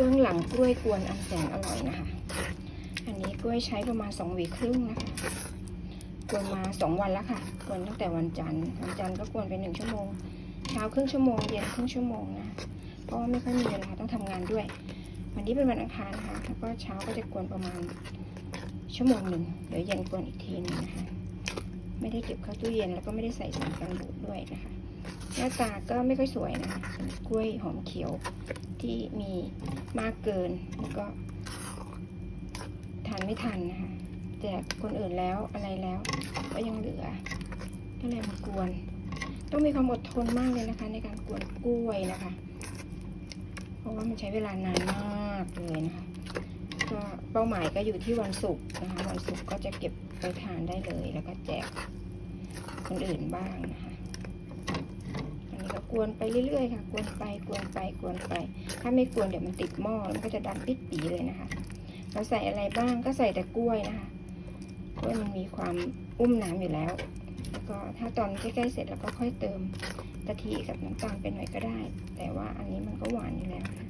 เบื้องหลังกล้วยกวนอันแสนอร่อยนะคะ อันนี้กล้วยใช้ประมาณสองวีครึ่งนะคะกวนมาสองวันแล้วค่ะกวนตั้งแต่วันจันทร์วันจันทร์ก็กวนไปหนึ่งชั่วโมง เช้าครึ่งชั่วโมง เย็นครึ่งชั่วโมงนะ เพราะว่าไม่ค่อยมีเวลาต้องทำงานด้วย วันนี้เป็นวันอังคารนะคะแล้วก็เช้าก็จะกวนประมาณชั่วโมงหนึ่งเดี๋ยวเย็นกวนอีกทีหนึงนะคะ ไม่ได้เก็บเข้าตู้เย็นแล้วก็ไม่ได้ใส่สารกันบูดด้วยนะคะ หน้าตาก็ไม่ค่อยสวยนะคะกล้วยหอมเขียว ที่มีมากเกินแล้วก็ทานไม่ทันนะคะแจกคนอื่นแล้วอะไรแล้ว ก็ยังเหลือก็เลยมากวน ต้องมีความอดทนมากเลยนะคะ ในการกวนกล้วยนะคะ เพราะว่ามันใช้เวลานานมากเลยนะคะก็เป้าหมายก็อยู่ที่วันศุกร์นะคะวันศุกร์ก็จะเก็บไปทานได้เลย แล้วก็แจกคนอื่นบ้างนะคะ อันนี้ก็กวนไปเรื่อยๆค่ะ กวนไปกวนไปกวนไป ถ้าไม่กวนเดี๋ยวมันติดหม้อแล้วมันก็จะดำปิดปีเลยนะคะ เราใส่อะไรบ้างก็ใส่แต่กล้วยนะคะกล้วยมันมีความอุ้มน้ำอยู่แล้ว แล้วก็ถ้าตอนใกล้ๆเสร็จแล้วก็ค่อยเติมกะทิกับน้ำตาลไปหน่อยก็ได้ แต่ว่าอันนี้มันก็หวานอยู่แล้วค่ะ